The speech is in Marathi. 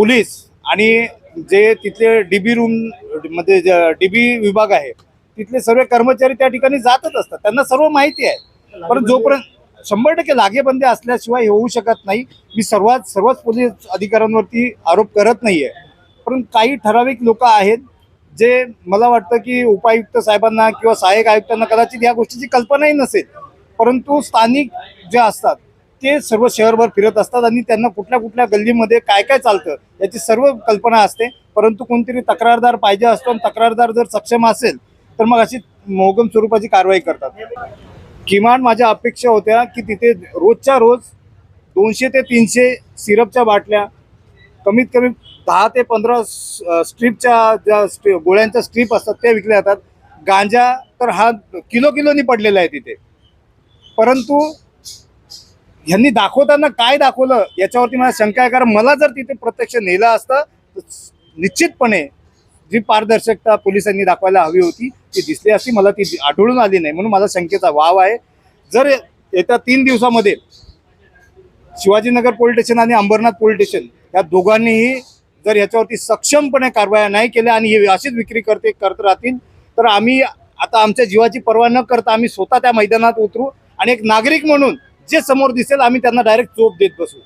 पोलीस आणि जे तिथले डीबी रूममध्ये डीबी विभाग आहे तिथले सर्व कर्मचारी त्या ठिकाणी जातच असतात. त्यांना सर्व माहिती आहे. पण जोपर्यंत शंभर टक्के लागेबंदी असल्याशिवाय हे होऊ शकत नाही. मी सर्वात सर्वच पोलीस अधिकाऱ्यांवरती आरोप करत नाहीये. पण काही ठराविक लोक आहेत जे मला वाटतं की उपायुक्त साहेबांना किंवा सहाय्यक आयुक्तांना कदाचित या गोष्टीची कल्पनाही नसेल. परंतु स्थानिक जे असतात ते सर्व शहरभर फिरत असतात आणि त्यांना कुठल्या कुठल्या गल्लीमध्ये काय काय चालतं याची सर्व कल्पना असते. परंतु कोणतरी तक्रारदार पाहिजे असतो आणि तक्रारदार जर सक्षम असेल तर मग अशी मोगम स्वरूपाची कारवाई करतात. किमान माझ्या अपेक्षा होत्या की तिथे रोजच्या रोज दोनशे ते तीनशे सिरपच्या बाटल्या कमीत कमी दहा ते पंधरा स्ट्रीपच्या ज्या स्ट्री गोळ्यांच्या स्ट्रीप असतात त्या विकल्या जातात. गांजा तर हा किलो किलोनी पडलेला आहे तिथे. परंतु ह्यांनी दाखवताना काय दाखवलं याच्यावरती मला शंका आहे. कारण मला जर तिथे प्रत्यक्ष नेलं असतं तर निश्चितपणे जी पारदर्शकता पोलिसांनी दाखवायला हवी होती ती दिसली असती. मला ती आढळून आली नाही म्हणून मला शंकेचा वाव आहे. जर येत्या तीन दिवसामध्ये शिवाजीनगर पोलीस स्टेशन आणि अंबरनाथ पोलीस स्टेशन या दोघांनीही जर याच्यावरती सक्षमपणे कारवाया नाही केल्या आणि हे अशीच विक्री करते करत राहतील तर आम्ही आता आमच्या जीवाची पर्वा न करता आम्ही स्वतः त्या मैदानात उतरू आणि एक नागरिक म्हणून जे समोर दिसेल आम्ही त्यांना डायरेक्ट चोप देत बसू.